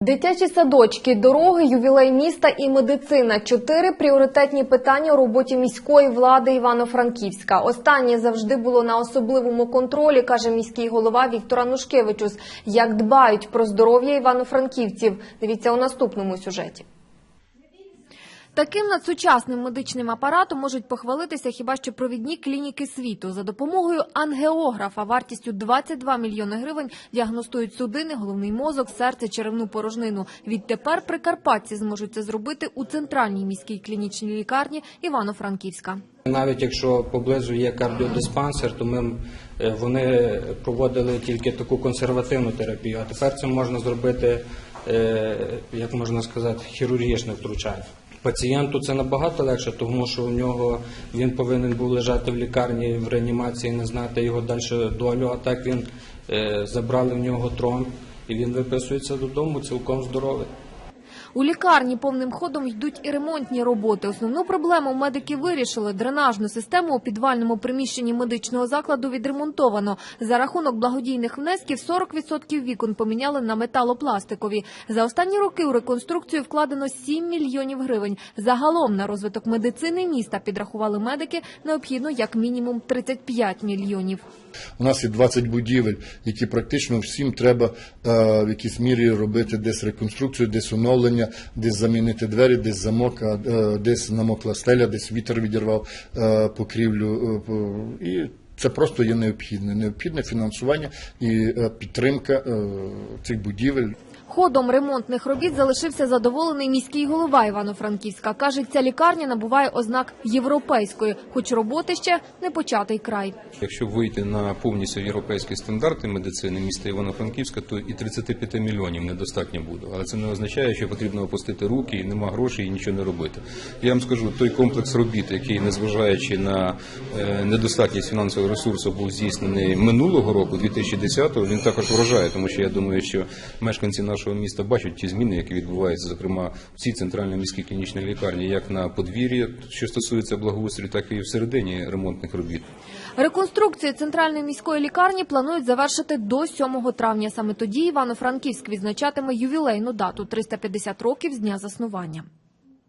Дитячі садочки, дороги, ювілей міста і медицина чотири пріоритетні питання у роботі міської влади Івано-Франківська. Останнє завжди було на особливому контролі, каже міський голова Віктор Анушкевичус. Як дбають про здоров'я івано-франківців? Дивіться у наступному сюжеті. Таким надсучасним медичним апаратом можуть похвалитися хіба що провідні клініки світу. За допомогою ангеографа вартістю 22 мільйони гривень діагностують судини, головний мозок, серце, черевну порожнину. Відтепер прикарпатці зможуть це зробити у центральній міській клінічній лікарні Івано-Франківська. Навіть якщо поблизу є кардіодиспансер, то ми е, вони проводили тільки таку консервативну терапію. А тепер це можна зробити, е, як можна сказати, хірургічне втручання. Пацієнту це набагато легше, тому що у нього він повинен був лежати в лікарні в реанімації, не знати його далі долю. А так він е, забрали в нього тромб і він виписується додому цілком здоровий. У лікарні повним ходом йдуть і ремонтні роботи. Основну проблему медики вирішили. Дренажну систему у підвальному приміщенні медичного закладу відремонтовано. За рахунок благодійних внесків 40% вікон поміняли на металопластикові. За останні роки у реконструкцію вкладено 7 мільйонів гривень. Загалом на розвиток медицини міста підрахували медики необхідно як мінімум 35 мільйонів. У нас є 20 будівель, які практично всім треба е, в якійсь мірі робити десь реконструкцію, десь оновлення, десь замінити двері, десь замок, е, десь намокла стеля, десь вітер відірвав е, покрівлю. е, і це просто є необхідне. Необхідне фінансування і підтримка цих будівель. Ходом ремонтних робіт залишився задоволений міський голова Івано-Франківська. Каже, ця лікарня набуває ознак європейської, хоч роботи ще не початий край. Якщо вийти на повністю європейські стандарти медицини міста Івано-Франківська, то і 35 мільйонів недостатньо буде. Але це не означає, що потрібно опустити руки, і нема грошей і нічого не робити. Я вам скажу, той комплекс робіт, який, незважаючи на е, недостатність фінансового ресурсу, був здійснений минулого року, 2010-го, він також вражає, тому що я думаю, що мешканці нашого міста бачать ті зміни, які відбуваються, зокрема в цій центральній міській клінічній лікарні, як на подвір'ї, що стосується благоустрою, так і всередині ремонтних робіт. Реконструкцію центральної міської лікарні планують завершити до 7 травня. Саме тоді Івано-Франківськ відзначатиме ювілейну дату 350 років з дня заснування.